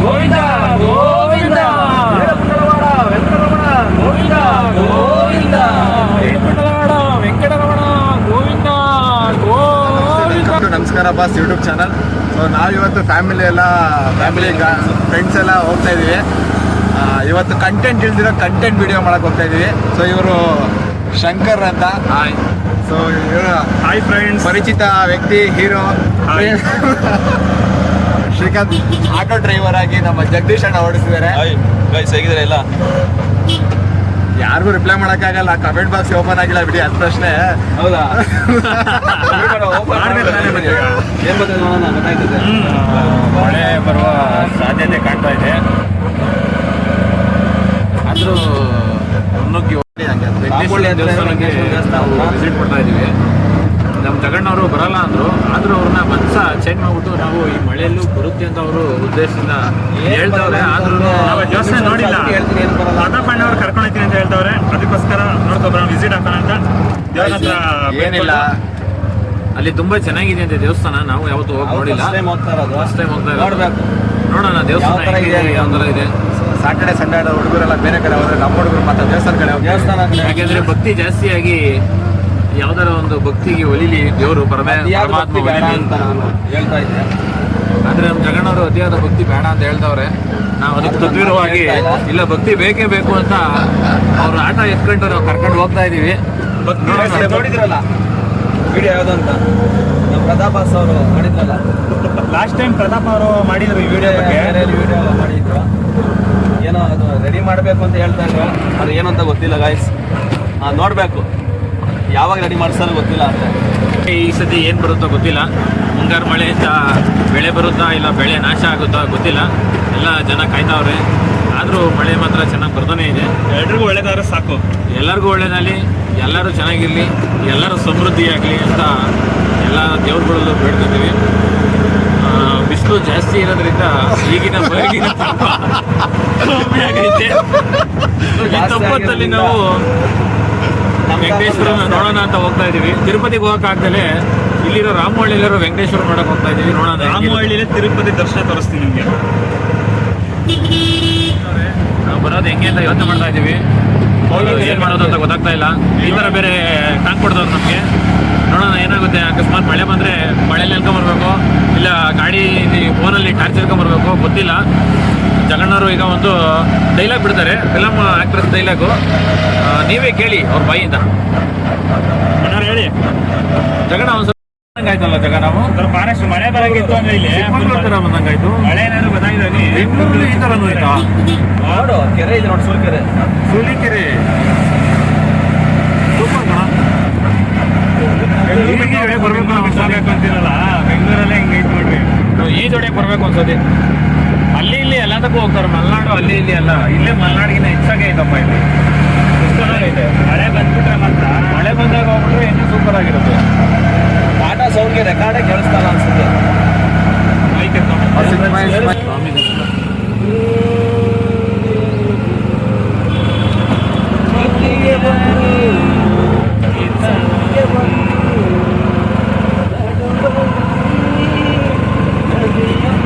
ಗೋವಿಂದ ಗೋವಿಂದ. ವೆಂಕಟರಮಣ ಗೋವಿಂದ ಗೋವಿಂದ. ವೆಂಕಟರಮಣ ವೆಂಕಟರಮಣ ಗೋವಿಂದ ಗೋವಿಂದ. ನಮಸ್ಕಾರ boss YouTube channel so ನಾವಿವತ್ತು family ಎಲ್ಲ ಫ್ಯಾಮಿಲಿ ಫ್ರೆಂಡ್ಸ್ ಎಲ್ಲ ಹೋಗ್ತಾ ಇದೀವಿ. ಆ, ಇವತ್ತು ಕಂಟೆಂಟ್ ಇಲ್ದಿರೋ ಕಂಟೆಂಟ್ ವಿಡಿಯೋ ಮಾಡಕ್ ಹೋಗ್ತಾ ಇದೀವಿ. ಸೊ ಇವರು ಶಂಕರ್ ಅಂತ. ಹಾಯ್ ಸೊ ಇವರು ಹಾಯ್ ಫ್ರೆಂಡ್ಸ್ ಪರಿಚಿತ ವ್ಯಕ್ತಿ ಹೀರೋ. ಶ್ರೀಕಾಂತ್ ಆಟೋ ಡ್ರೈವರ್ ಆಗಿ ನಮ್ಮ ಜಗದೀಶ್ ಅಣ್ಣ ಓಡಿಸಿದ್ದಾರೆ. ಇಲ್ಲ ಹೇಗಿದ್ರೆ ಎಲ್ಲ? ಯಾರಿಗೂ ರಿಪ್ಲೈ ಮಾಡೋಕ್ಕಾಗಲ್ಲ ಕಮೆಂಟ್ ಬಾಕ್ಸ್ ಓಪನ್ ಆಗಿಲ್ಲ ಬಿಡಿ ಅದ್ ಪ್ರಶ್ನೆ. ಹೌದಾ. ಏನ್ ಬರ್ತದೆ ನೋಡೋಣ ಗೊತ್ತಾಯ್ತದೆ. ಮಳೆ ಬರುವ ಸಾಧ್ಯತೆ ಕಾಣ್ತಾ ಇದೆ. ಆದ್ರೂ ಮುನ್ನುಗ್ಗಿ ಹೋಗಿ ಹಂಗೆ. ದೇವಸ್ಥಾನಕ್ಕೆ ವಿಸಿಟ್ ಕೊಡ್ತಾ ಇದೀವಿ. ನಮ್ಮ ತಗೊಂಡವರು ಬರಲ್ಲ ಅಂದರು ಆದರೂ ಅವ್ರನ್ನ ಮನಸ್ಸ ಚೇಂಜ್ ಮಾಡ್ಬಿಟ್ಟು ನಾವು ಈ ಮಳೆಯಲ್ಲೂ ಬರುತ್ತೆ ಅಂತ ಅವರು ಉದ್ದೇಶದಿಂದ ಹೇಳ್ತವ್ರೆ ಆದ್ರೂ ನಾವು ಯೋಚನೆ ನೋಡಿಲ್ಲ. ಅವ್ರು ಕರ್ಕೊಂಡಿದ್ದೀನಿ ಅಂತ ಹೇಳ್ತವ್ರೆ ಅದಕ್ಕೋಸ್ಕರ ನೋಡ್ಕೊಬ್ರ ವಿಸಿಟ್ ಹಾಕೋಣ ಅಂತ. ದೇವ್ರ ಹತ್ರ ಏನಿಲ್ಲ. ಅಲ್ಲಿ ತುಂಬಾ ಚೆನ್ನಾಗಿದೆ ಅಂತ ದೇವಸ್ಥಾನ. ನಾವು ಯಾವತ್ತೂ ಹೋಗಿ ನೋಡಿಲ್ಲ. ಫಸ್ಟ್ ಟೈಮ್ ಹೋಗ್ತಾ. ನೋಡ್ಬೇಕು. ನೋಡೋಣ ದೇವಸ್ಥಾನ ಇದೆ? ಸಾಟರ್ಡೆ ಸಂಡೇ ಹುಡುಗರೆಲ್ಲ ಬೇರೆ ಕಡೆ ಹೋದ್ರೆ ನಮ್ಮ ಹುಡುಗರು ಮತ್ತೆ ದೇವಸ್ಥಾನ ಕಡೆ ದೇವಸ್ಥಾನ ಯಾಕೆಂದ್ರೆ ಭಕ್ತಿ ಜಾಸ್ತಿಯಾಗಿ ಯಾವ್ದಾರ ಒಂದು ಭಕ್ತಿಗೆ ಒಲಿಲಿ ದೇವರು ಪರಮಾತ್ಮ ಒಲಿಲಿ ಅಂತ ನಾನು ಹೇಳ್ತಾ ಇದ್ದೆ. ಆದರೆ ನಮ್ಮ ಜಗಣ್ಣವರು ಅತಿಯಾದ ಭಕ್ತಿ ಬೇಡ ಅಂತ ಹೇಳ್ತವ್ರೆ ನಾವು ಅದಕ್ಕೆ ಅದು ತದ್ವಿರವಾಗಿ ಇಲ್ಲ. ಭಕ್ತಿ ಬೇಕೇ ಬೇಕು ಅಂತ ಅವ್ರ ಆಟ ಎತ್ಕೊಂಡು ನಾವು ಕರ್ಕೊಂಡು ಹೋಗ್ತಾ ಇದೀವಿ. ನೋಡೋಣ, ನೋಡಿದ್ರಲ್ಲ? ವಿಡಿಯೋ ಯಾವ್ದು ಅಂತ? ನಮ್ಮ ಪ್ರತಾಪಾಸ್ ಅವರು ಮಾಡಿದ್ರಲ್ಲ? ಲಾಸ್ಟ್ ಟೈಮ್ ಪ್ರತಾಪ್ ಅವರು ಮಾಡಿದ್ರು ಈ ವಿಡಿಯೋ ವಿಡಿಯೋ ಎಲ್ಲ ಮಾಡಿದ್ರು. ಏನೋ ಅದು ರೆಡಿ ಮಾಡಬೇಕು ಅಂತ ಹೇಳ್ತಾ ಇದ್ರು. ಅದು ಏನಂತ ಗೊತ್ತಿಲ್ಲ ಗಾಯ್ಸ್ ನೋಡಬೇಕು. ಯಾವಾಗ ರೆಡಿ ಮಾಡಿಸ್ತಾರೋ ಗೊತ್ತಿಲ್ಲ ಅಂತ. ಈ ಸತಿ ಏನು ಬರುತ್ತೋ ಗೊತ್ತಿಲ್ಲ. ಮುಂಗಾರು ಮಳೆಯಿಂದ ಬೆಳೆ ಬರುತ್ತಾ ಇಲ್ಲ ಬೆಳೆ ನಾಶ ಆಗುತ್ತಾ ಗೊತ್ತಿಲ್ಲ. ಎಲ್ಲ ಜನ ಕಾಯ್ತಾವ್ರೆ. ಆದರೂ ಮಳೆ ಮಾತ್ರ ಚೆನ್ನಾಗಿ ಬರ್ತಾನೆ ಇದೆ. ಎಲ್ರಿಗೂ ಒಳ್ಳೇದಾದ್ರೆ ಸಾಕು. ಎಲ್ಲರಿಗೂ ಒಳ್ಳೇದಾಗಲಿ ಎಲ್ಲರೂ ಚೆನ್ನಾಗಿರಲಿ ಎಲ್ಲರೂ ಸಮೃದ್ಧಿಯಾಗಲಿ ಅಂತ ಎಲ್ಲ ದೇವ್ರುಗಳಲ್ಲೂ ಬೇಡ್ಕೊತೀವಿ. ಬಿಸಿಲು ಜಾಸ್ತಿ ಇರೋದ್ರಿಂದ ಈಗಿನ ಬಯಗಿನ ತಾಪ ಕಮ್ಮಿ ಆಗೈತೆ ಈ ತಪ್ಪತ್ತಲ್ಲಿ ನಾವು ವೆಂಕಟೇಶ್ವರನ ನೋಡೋಣ ಅಂತ ಹೋಗ್ತಾ ಇದೀವಿ. ತಿರುಪತಿಗೆ ಹೋಗಕ್ಕಾಗ್ದಲೆ ಇಲ್ಲಿರೋ ರಾಮಹಳ್ಳಿಲಿರೋ ವೆಂಕಟೇಶ್ವರ ನೋಡಕ್ ಹೋಗ್ತಾ ಇದೀವಿ. ನೋಡೋಣ ರಾಮಹಳ್ಳಿಲೇ ತಿರುಪತಿ ದರ್ಶನ ತೋರಿಸ್ತೀನಿ ನಿಮಗೆ. ನಾವು ಬರೋದು ಹೆಂಗೆ ಅಂತ ಯೋಚನೆ ಮಾಡ್ತಾ ಇದೀವಿ. ಏನ್ ಮಾಡೋದು ಅಂತ ಗೊತ್ತಾಗ್ತಾ ಇಲ್ಲ. ಈ ತರ ಬೇರೆ ಟಾಂಗ್ ಕೊಡ್ದವ್ರು ನಮಗೆ. ನೋಡೋಣ ಏನಾಗುತ್ತೆ? ಅಕಸ್ಮಾತ್ ಮಳೆ ಬಂದ್ರೆ ಮಳೆಯಲ್ಲಿ ಬರ್ಬೇಕು. ಇಲ್ಲ ಗಾಡಿ ಫೋನಲ್ಲಿ ಟಾರ್ಚ್ ಬರ್ಬೇಕು. ಗೊತ್ತಿಲ್ಲ. ಜಗಣ್ಣವರು ಈಗ ಒಂದು ಡೈಲಾಗ್ ಬಿಡ್ತಾರೆ. ಫಿಲಮ್ ಆಕ್ಟ್ರೆಸ್ ಡೈಲಾಗು ನೀವೇ ಕೇಳಿ ಅವ್ರ ಬಾಯಿಯಿಂದ ಹೇಳಿ. ಜಗಣ್ಣ ಒಂದು ಸ್ವಲ್ಪ ಆಯ್ತಲ್ಲ ಜಗ ನಾವು ಬಹಳಷ್ಟು ಮಳೆ ಬರಂಗಿತ್ತು ಅಂದ್ರೆ ಇಲ್ಲಿ. ಬಂದಂಗಾಯ್ತು. ಮಳೆ ಏನಾದ್ರು ಬೆಂಗಳೂರಲ್ಲಿ ಈ ತರ ಆಯ್ತಾ ನೋಡು ಕೆರೆ ಇದೆ ನೋಡಿ ಸುಲಿಕೆರೆ ಸುಲಿಕೆರೆ ಸೂಪರ್ ಕಣ. ಬೆಂಗಳೂರಿಗೆ ಬರ್ಬೇಕು ಅಂತೀರಲ್ಲ ಬೆಂಗಳೂರಲ್ಲೇ ಹಿಂಗೈತೆ ನೋಡ್ರಿ ನಾವು ಈ ಜೋಡಿಗೆ ಬರ್ಬೇಕು ಅನ್ಸತಿ ಅಲ್ಲಿ ಇಲ್ಲಿ ಎಲ್ಲದಕ್ಕೂ ಹೋಗ್ತಾರೆ. ಮಲೆನಾಡು ಅಲ್ಲಿ ಇಲ್ಲಿ ಅಲ್ಲ ಇಲ್ಲೇ ಮಲೆನಾಡಿಗಿನ ಹೆಚ್ಚಾಗೆ ಇದಪ್ಪ ಇಲ್ಲಿ. ಮಳೆ ಬಂದ್ಬಿಟ್ರೆ ಮಾತ್ರ ಮಳೆ ಬಂದಾಗ ಹೋಗ್ಬಿಟ್ರೆ ಇನ್ನೂ ಸೂಪರ್ ಆಗಿರುತ್ತೆ. ಟಾಟಾ ಸೌಂಡ್ಗೆ ರೆಕಾರ್ಡೇ ಕೇಳಿಸ್ತಾರ ಅನ್ಸುತ್ತೆ. ಸ್ವಾಮಿ ದರ್ಶನ.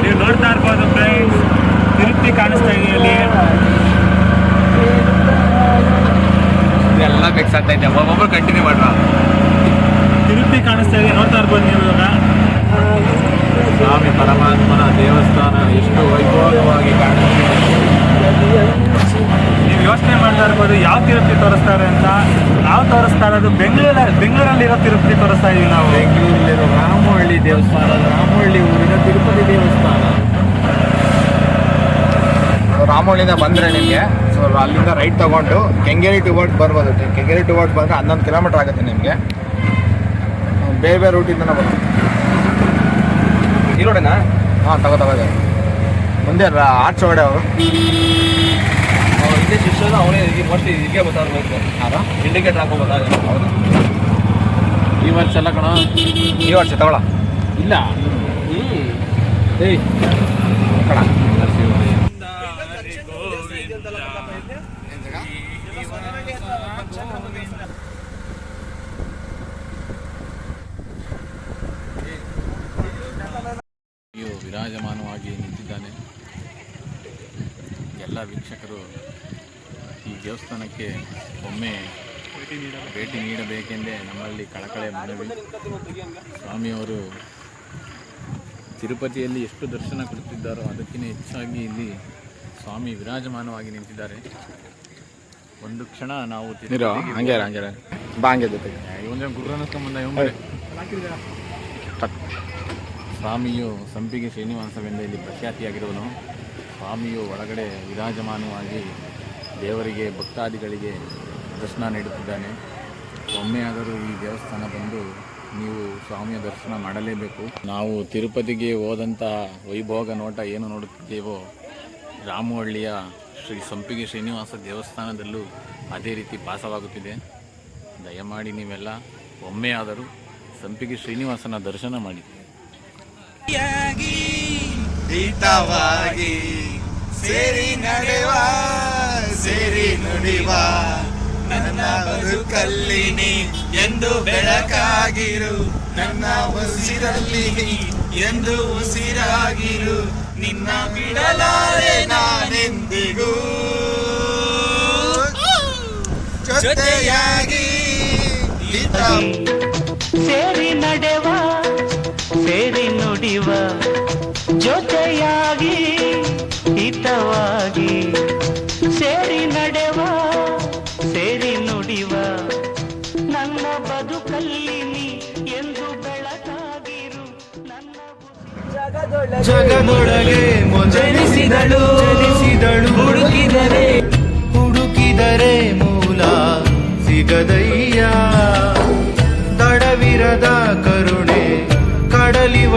ನೀವು ನೋಡ್ತಾ ಇರ್ಬೋದು ಫ್ರೆಂಡ್ಸ್ ತಿರುಪ್ತಿ ಕಾಣಿಸ್ತಾ ಇದೆ ಇಲ್ಲಿ ಆಗ್ತೈತೆ ಒಬ್ಬೊಬ್ರು ಕಂಟಿನ್ಯೂ ಮಾಡ್ರ ತಿರುಪ್ತಿ ಕಾಣಿಸ್ತಾ ಇದೆ. ನೋಡ್ತಾ ಇರ್ಬೋದು ನೀವು ಇವಾಗ? ಸ್ವಾಮಿ ಪರಮಾತ್ಮನ ದೇವಸ್ಥಾನ ಎಷ್ಟು ವೈಭವವಾಗಿ ಕಾಣಿಸ್ತಾ ನೀವು ಯೋಚನೆ ಮಾಡ್ತಾ ಇರ್ಬೋದು ಯಾವ ತಿರುಪ್ತಿ ತೋರಿಸ್ತಾರೆ ಅಂತ. ನಾವು ತೋರಿಸ್ತಾ ಇರೋದು ಬೆಂಗಳೂರ ಬೆಂಗಳೂರಲ್ಲಿರೋ ತಿರುಪ್ತಿ ತೋರಿಸ್ತಾ ಇದೀವಿ ನಾವು. ಬೆಂಗಳೂರಲ್ಲಿರೋ ರಾಮಹಳ್ಳಿ ದೇವಸ್ಥಾನ ರಾಮಹಳ್ಳಿ ಊರಿನ ತಿರುಪತಿ ದೇವಸ್ಥಾನ. ರಾಮಹಳ್ಳಿಯಿಂದ ಬಂದರೆ ನಿಮಗೆ. ಸೊ ಅಲ್ಲಿಂದ ರೈಟ್ ತಗೊಂಡು ಕೆಂಗೇರಿ ಟು ವರ್ಡ್ ಬರ್ಬೋದು. ಕೆಂಗೇರಿ ಟುವರ್ಡ್ ಬಂದರೆ ಹನ್ನೊಂದು ಕಿಲೋಮೀಟರ್ ಆಗುತ್ತೆ ನಿಮಗೆ. ಬೇರೆ ಬೇರೆ ರೂಟಿಂದ ಬರ್ಬೋದು ಈ ರೋಡೇನಾ ಹಾಂ ತಗೋ ತಗೋ ಇದೆ. ಮುಂದೆ ಆರ್ಚ್ ಒಳಗಡೆ ಅವರು. ಇದೇ ಇಲ್ಲೇ ಶಿಷ್ಯನ ಅವನೇ ಮೋಸ್ಟ್ಲಿ ಇದಕ್ಕೆ ಗೊತ್ತಾಗಬೇಕು. ಯಾರು? ಇಂಡಿಕೇಟ್ ಹಾಕೋ ಗೊತ್ತಾಗಲ್ಲ ಹೌದು. ಈ ವರ್ಷ ಎಲ್ಲ ಕಣ? ಈ ವರ್ಷ ತಗೊಳ. ಇಲ್ಲ. ಏಯ್ ಕಣ ವಿರಾಜಮಾನವಾಗಿ ನಿಂತಿದ್ದಾನೆ. ವೀಕ್ಷಕರು ಈ ದೇವಸ್ಥಾನಕ್ಕೆ ಒಮ್ಮೆ ಭೇಟಿ ನೀಡಬೇಕೆಂದೇ ನಮ್ಮಲ್ಲಿ ಕಳಕಳೆ ಮನವಿ. ಸ್ವಾಮಿಯವರು ತಿರುಪತಿಯಲ್ಲಿ ಎಷ್ಟು ದರ್ಶನ ಕೊಡುತ್ತಿದ್ದಾರೋ ಅದಕ್ಕಿಂತ ಹೆಚ್ಚಾಗಿ ಇಲ್ಲಿ ಸ್ವಾಮಿ ವಿರಾಜಮಾನವಾಗಿ ನಿಂತಿದ್ದಾರೆ. ಒಂದು ಕ್ಷಣ ನಾವು ಜೊತೆಗೆ. ಇವನ ಗುರುನಸ್ಕೊಂಬಂದ ಇವಂಬರೆ ಸ್ವಾಮಿಯು ಸಂಪಿಗೆ ಶ್ರೀನಿವಾಸವೆಂದ ಇಲ್ಲಿ ಪ್ರಖ್ಯಾತಿಯಾಗಿರುವನು. ಸ್ವಾಮಿಯು ಒಳಗಡೆ ವಿರಾಜಮಾನವಾಗಿ ದೇವರಿಗೆ, ಭಕ್ತಾದಿಗಳಿಗೆ ದರ್ಶನ ನೀಡುತ್ತಿದ್ದಾನೆ. ಒಮ್ಮೆಯಾದರೂ ಈ ದೇವಸ್ಥಾನ ಬಂದು ನೀವು ಸ್ವಾಮಿಯ ದರ್ಶನ ಮಾಡಲೇಬೇಕು. ನಾವು ತಿರುಪತಿಗೆ ಹೋದಂಥ ವೈಭೋಗ ನೋಟ ಏನು ನೋಡುತ್ತಿದ್ದೇವೋ, ರಾಮಹಳ್ಳಿಯ ಶ್ರೀ ಸಂಪಿಗೆ ಶ್ರೀನಿವಾಸ ದೇವಸ್ಥಾನದಲ್ಲೂ ಅದೇ ರೀತಿ ಭಾಸವಾಗುತ್ತಿದೆ ದಯಮಾಡಿ ನೀವೆಲ್ಲ ಒಮ್ಮೆಯಾದರೂ ಸಂಪಿಗೆ ಶ್ರೀನಿವಾಸನ ದರ್ಶನ ಮಾಡಿ. ಹಿತವಾಗಿ ಸೇರಿ ನಡೆವ ಸೇರಿ ನುಡಿವ. ನನ್ನ ಬದುಕಲ್ಲಿ ನೀ ಎಂದು ಬೆಳಕಾಗಿರು ನನ್ನ ಉಸಿರಲ್ಲಿ ನೀ ಎಂದು ಉಸಿರಾಗಿರು. ನಿನ್ನ ಬಿಡಲಾರೆ ನಾನೆಂದಿಗೂ. ಜೊತೆಯಾಗಿ ಸೇರಿ ನಡೆವ ಸೇರಿ ನುಡಿವ ಜೊತೆಯಾಗಿ ಹಿತವಾಗಿ ಸೇರಿ ನಡೆವ, ಸೇರಿ ನುಡಿವ ನನ್ನ ಬದುಕಲ್ಲಿ ನೀ ಎಂದು ಬೆಳಕಾಗಿರು ನನ್ನ ಜಗದೊಳಗೆ ಜನಿಸಿದಳು